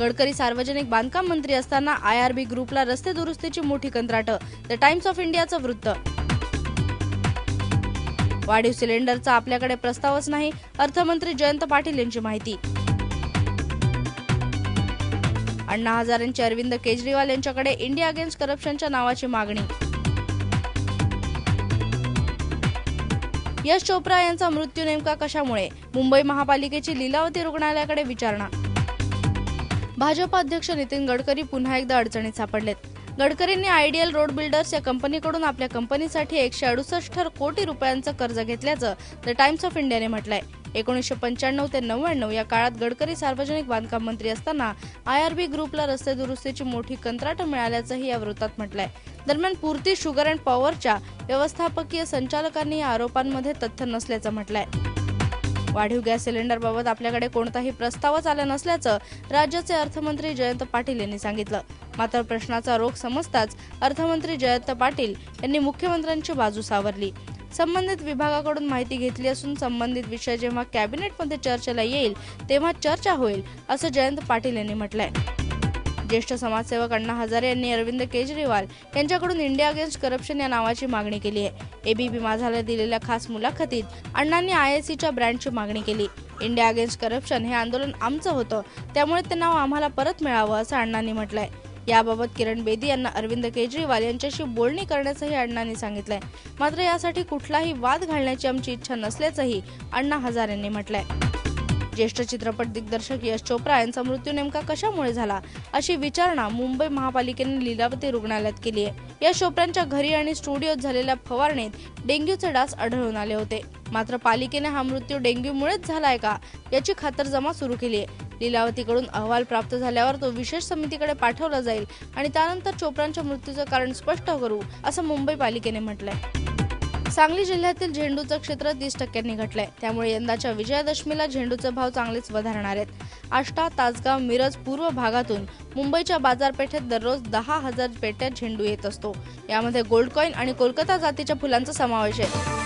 गडकरी सार्वजनिक बांधकाम मंत्री असताना आय आर बी ग्रुपला रस्ते दुरुस्तीची मोठी कंत्राटं द टाइम्स ऑफ इंडियाचं वृत्त. वाढीव सिलेंडरचा आपल्याकडे प्रस्तावच नाही अर्थमंत्री जयंत पाटील यांची माहिती. अण्णा हजारेंची अरविंद केजरीवाल यांच्याकडे इंडिया अगेन्स्ट करप्शनच्या नावाची मागणी. यश चोप्रा यांचा मृत्यू नेमका कशामुळे? मुंबई महापालिकेची लीलावती रुग्णालयाकडे विचारणा. भाजप अध्यक्ष नितीन गडकरी पुन्हा एकदा अडचणीत सापडलेत. गडकरींनी आयडियल रोड बिल्डर्स या कंपनीकडून आपल्या कंपनीसाठी एकशे अडुसष्ट कोटी रुपयांचं कर्ज घेतल्याचं द टाइम्स ऑफ इंडियाने म्हटलंय. एकोणीसशे पंच्याण्णव ते नव्याण्णव या काळात गडकरी सार्वजनिक बांधकाम मंत्री असताना आय आर बी ग्रुपला रस्ते दुरुस्तीची मोठी कंत्राटं मिळाल्याचंही या वृत्तात म्हटलंय. दरम्यान पूर्ती शुगर अँड पॉवरच्या व्यवस्थापकीय संचालकांनी या आरोपांमध्ये तथ्य नसल्याचं म्हटलंय. वाढीव गॅस सिलेंडरबाबत आपल्याकडे कोणताही प्रस्तावच आला नसल्याचं राज्याचे अर्थमंत्री जयंत पाटील यांनी सांगितलं. मात्र प्रश्नाचा रोख समजताच अर्थमंत्री जयंत पाटील यांनी मुख्यमंत्र्यांची बाजू सावरली. संबंधित विभागाकडून माहिती घेतली असून संबंधित विषय जेव्हा कॅबिनेटमध्ये चर्चेला येईल तेव्हा चर्चा होईल असं जयंत पाटील यांनी म्हटलंय. ज्येष्ठ समाजसेवक अण्णा हजारे यांनी अरविंद केजरीवाल यांच्याकडून इंडिया अगेन्स्ट करप्शन या नावाची मागणी केली आहे. एबीपी माझाला दिलेल्या खास मुलाखतीत अण्णांनी आय एस सीच्या ब्रँडची मागणी केली. इंडिया अगेन्स्ट करप्शन हे आंदोलन आमचं होतं त्यामुळे ते नाव आम्हाला परत मिळावं असं अण्णांनी म्हटलंय. याबाबत किरण बेदी यांना अरविंद केजरीवाल यांच्याशी बोलणी करण्याचंही अण्णांनी सांगितलंय. मात्र यासाठी कुठलाही वाद घालण्याची आमची इच्छा नसल्याचंही अण्णा हजार यांनी म्हटलंय. ज्येष्ठ चित्रपट दिग्दर्शक यश चोप्रा यांचा मृत्यू नेमका कशामुळे झाला अशी विचारणा मुंबई महापालिकेने लीलावती रुग्णालयात केली आहे. यश चोप्रांच्या घरी आणि स्टुडिओत झालेल्या फवारणीत डेंग्यूचे डास आढळून आले होते. मात्र पालिकेने हा मृत्यू डेंग्यूमुळेच झालाय का याची खातरजमा सुरू केली आहे. लिलावतीकडून अहवाल प्राप्त झाल्यावर तो विशेष समितीकडे पाठवला जाईल आणि त्यानंतर चोप्रांच्या मृत्यूचं कारण स्पष्ट करू असं मुंबई पालिकेने म्हटलंय. सांगली जिल्ह्यातील झेंडूचं क्षेत्र तीस टक्क्यांनी घटलंय त्यामुळे यंदाच्या विजयादशमीला झेंडूचे भाव चांगलेच वधारणार आहेत. आष्टा तासगाव मिरज पूर्व भागातून मुंबईच्या बाजारपेठेत दररोज दहा हजार पेट्या झेंडू येत असतो. यामध्ये गोल्ड कॉईन आणि कोलकाता जातीच्या फुलांचा समावेश आहे.